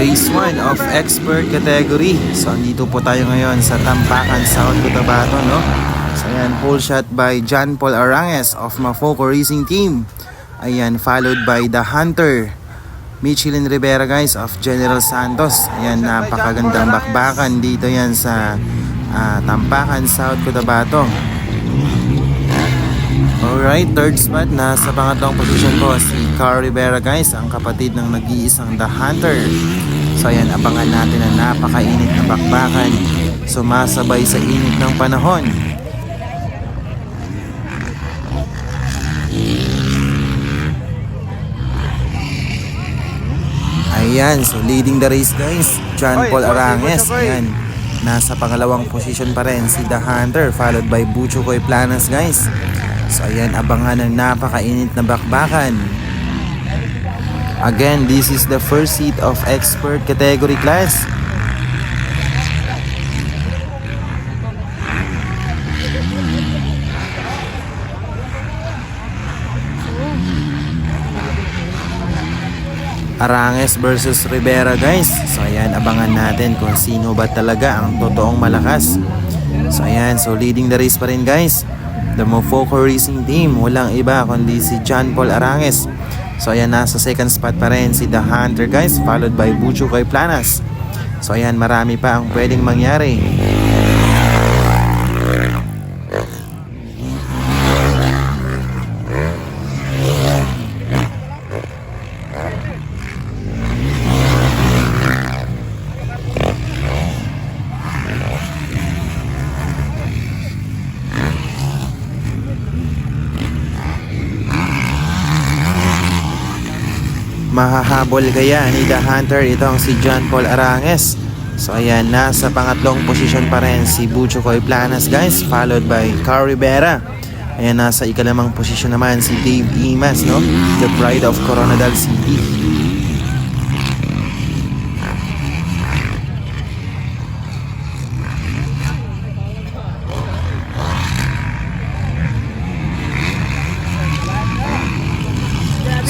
Race 1 of Expert Category. So, andito po tayo ngayon sa Tampakan, South Cotabato, no? So, ayan, pole shot by John Paul Aranges of Mafoco Racing Team. Ayan, followed by The Hunter, Michelin Rivera guys of General Santos. Ayan, napakagandang bakbakan dito yan sa ah, Tampakan, South Cotabato. Alright, third spot, nasa pangatlong position ko si Carl Rivera guys, ang kapatid ng nag-iisang The Hunter. So ayan, abangan natin ang napakainit na bakbakan, sumasabay sa init ng panahon. Ayan, so leading the race guys, John Paul Aranges. Ayan, nasa pangalawang position pa rin si The Hunter, followed by Bucho Koy Planas guys. So ayan, abangan ng napakainit na bakbakan. Again, this is the first seat of expert category class. Aranges versus Rivera guys. So ayan, abangan natin kung sino ba talaga ang totoong malakas. So ayan, so leading the race pa rin guys. The Mofoco Racing Team, walang iba kundi si John Paul Aranges. So ayan, nasa second spot pa rin si The Hunter guys, followed by Bucho Planas. So ayan, marami pa ang pwedeng mangyari. Mahahabol kaya ni The Hunter itong si John Paul Aranges. So ayan, nasa pangatlong posisyon pa rin si Bucho Koy Planas guys, followed by Car Rivera. Ayan, nasa ikalimang posisyon naman si Dave Imas, no? The Pride of Coronadal City.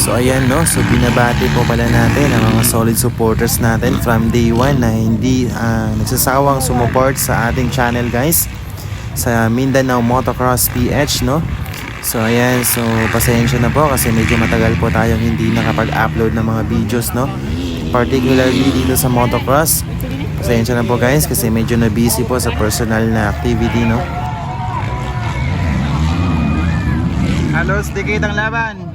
So ayan no, so binabati po pala natin ang mga solid supporters natin from day 1 na hindi ah, nagsasawang sumuport sa ating channel guys sa Mindanao Motocross PH no. So ayan, so pasensya na po kasi medyo matagal po tayong hindi nakapag-upload ng mga videos no. Particularly dito sa motocross. Pasensya na po guys kasi medyo na busy po sa personal na activity no. Halos dikit ang laban.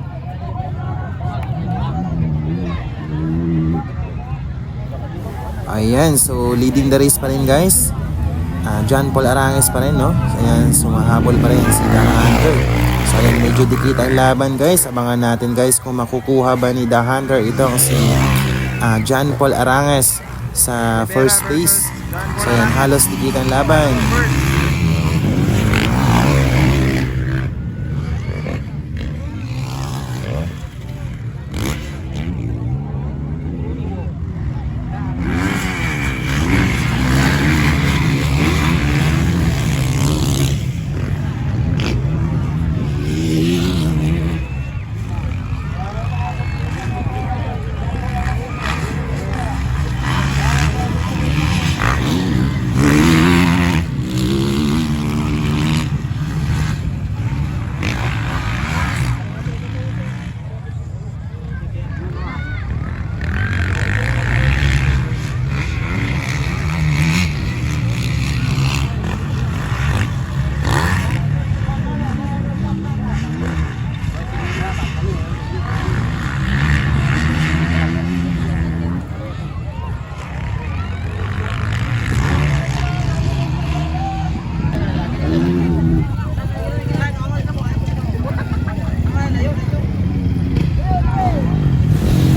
Ayan, so leading the race pa rin guys. Ah, John Paul Aranges pa rin, no? Ayan, sumahabol pa rin si The Hunter. So ayan, medyo dikit ang laban guys. Abangan natin guys kung makukuha ba ni The Hunter itong si ah, John Paul Aranges sa first place. So ayan, halos dikit ang laban.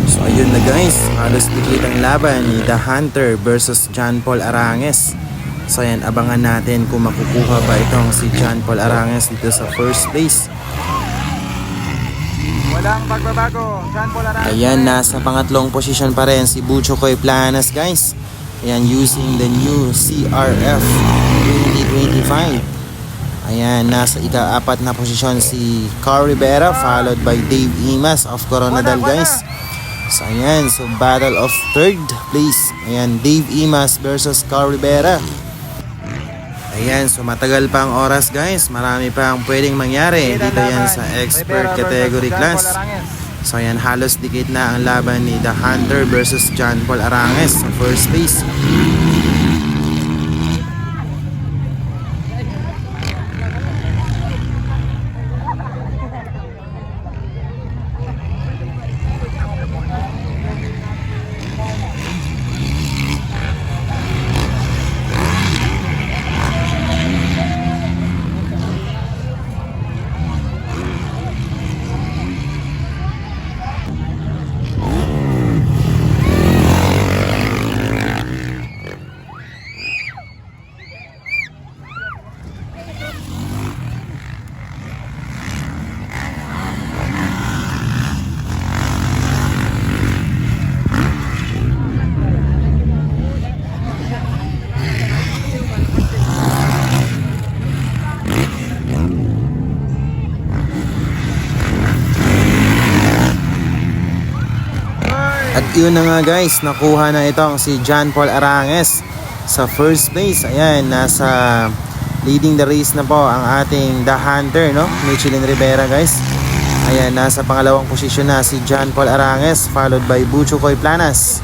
So ayun na guys, halos dikit ang laban ni The Hunter versus John Paul Aranges. So ayan, abangan natin kung makukuha ba itong si John Paul Aranges dito sa first place. Walang pagbabago. John Paul Arantes. Ayan, nasa pangatlong posisyon pa rin si Bucho Koy Planas guys. Ayan, using the new CRF 2025. Ayan, nasa ika-apat na posisyon si Car Rivera followed by Dave Imas of Coronadal guys. So ayan, so battle of third place. Ayan, Dave Imas versus Carl Rivera. Ayan, so matagal pa ang oras guys. Marami pa ang pwedeng mangyari dito yan sa expert category class. So ayan, halos dikit na ang laban ni The Hunter versus John Paul Aranges sa first place. At yun na nga guys, nakuha na itong si John Paul Aranges sa first place. Ayan, nasa leading the race na po ang ating The Hunter, no? Michelin Rivera guys. Ayan, nasa pangalawang posisyon na si John Paul Aranges followed by Bucho Coy Planas.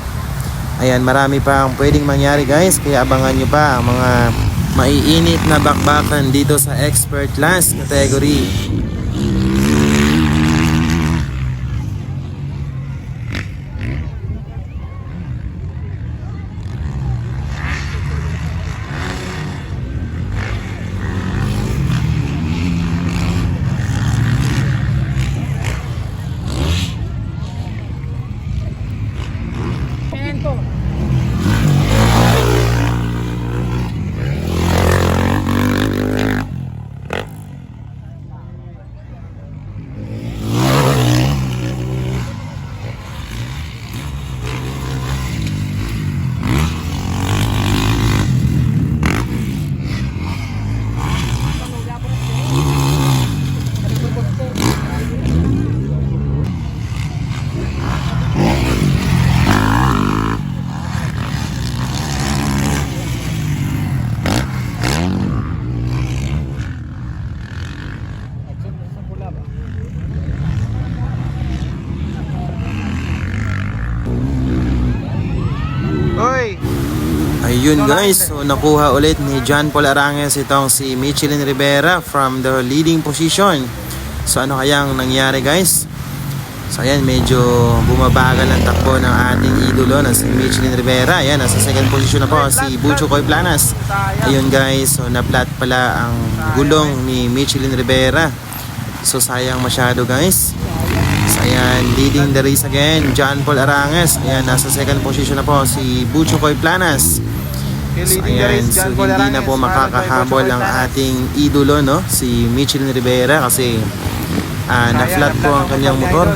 Ayan, marami pa ang pwedeng mangyari guys, kaya abangan nyo pa ang mga maiinit na bakbakan dito sa expert class category. Uy! Ayun guys, so nakuha ulit ni John Paul Aranges itong si Michelin Rivera from the leading position. So ano kayang nangyari guys? So ayan, medyo bumabagal ang takbo ng ating idolo na si Michelin Rivera. Ayan, nasa second position na po si Bucho Coy Planas. Ayun guys, so na-flat pala ang gulong ni Michelin Rivera. So sayang masyado guys. So ayan, leading the race again, John Paul Aranges. Ayan, nasa second position na po si Bucho Coy Planas. So, ayan, so hindi na po makakahabol ang ating idolo, no? Si Michelin Rivera kasi ah, na-flat po ang kanyang motor.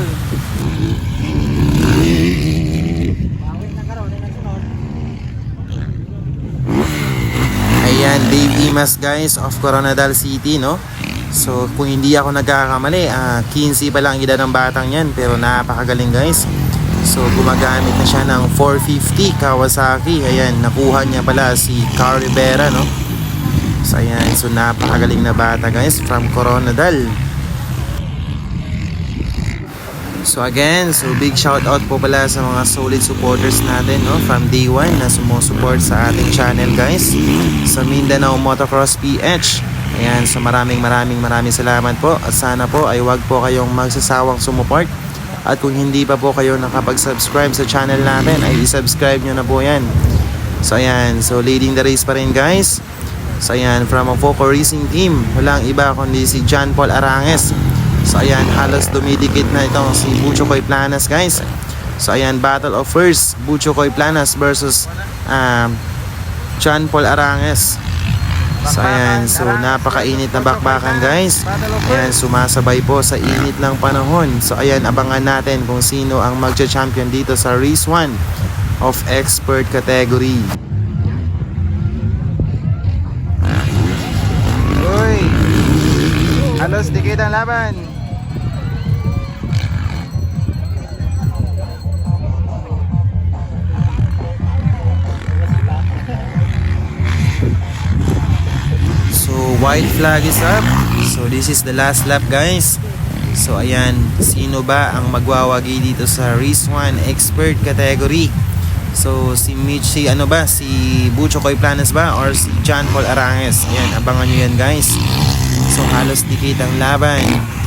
Ayan, Dave Imas guys of Coronadal City, no? So, kung hindi ako nagkakamali, ah 15 pa lang ang edad ng batang yan, pero napakagaling guys. So, gumagamit na siya ng 450 Kawasaki. Ayan, nakuha niya pala si Carl Rivera, no? So, ayan, so napakagaling na bata guys from Coronadal. So again, so big shout out po pala sa mga solid supporters natin no from day one na sumusupport sa ating channel guys sa Mindanao Motocross PH. Ayan, so maraming maraming maraming salamat po at sana po ay wag po kayong magsasawang sumuport at kung hindi pa po kayo nakapag-subscribe sa channel natin ay i-subscribe nyo na po yan. So ayan, so leading the race pa rin guys. So ayan, from a Foco Racing Team, walang iba kundi si John Paul Aranges. So ayan, halos dumidikit na itong si Bucho Coy Planas guys. So ayan, Battle of First, Bucho Coy Planas versus um, John Paul Aranges. So ayan, so napakainit na bakbakan guys. Ayan, sumasabay po sa init ng panahon. So ayan, abangan natin kung sino ang magcha-champion dito sa Race 1 of Expert category. Uy! Halos dikit ang laban. White flag is up. So this is the last lap guys. So ayan, sino ba ang magwawagi dito sa Race 1 Expert category? So si Mitch, si ano ba, si Bucho Koy Planes ba or si John Paul Aranges? Ayan, abangan nyo yan guys. So halos dikit ang laban.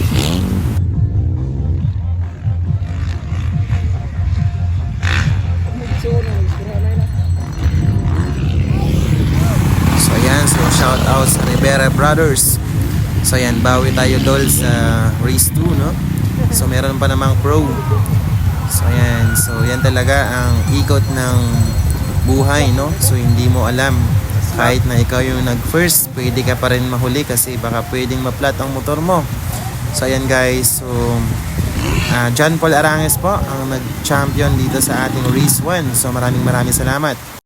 Rivera Brothers. So ayan, bawi tayo dol sa race 2, no? So meron pa namang pro. So ayan, so yan talaga ang ikot ng buhay, no? So hindi mo alam kahit na ikaw yung nag-first, pwede ka pa rin mahuli kasi baka pwedeng maplat ang motor mo. So ayan guys, so ah, John Paul Aranges po ang nag-champion dito sa ating race 1. So maraming maraming salamat.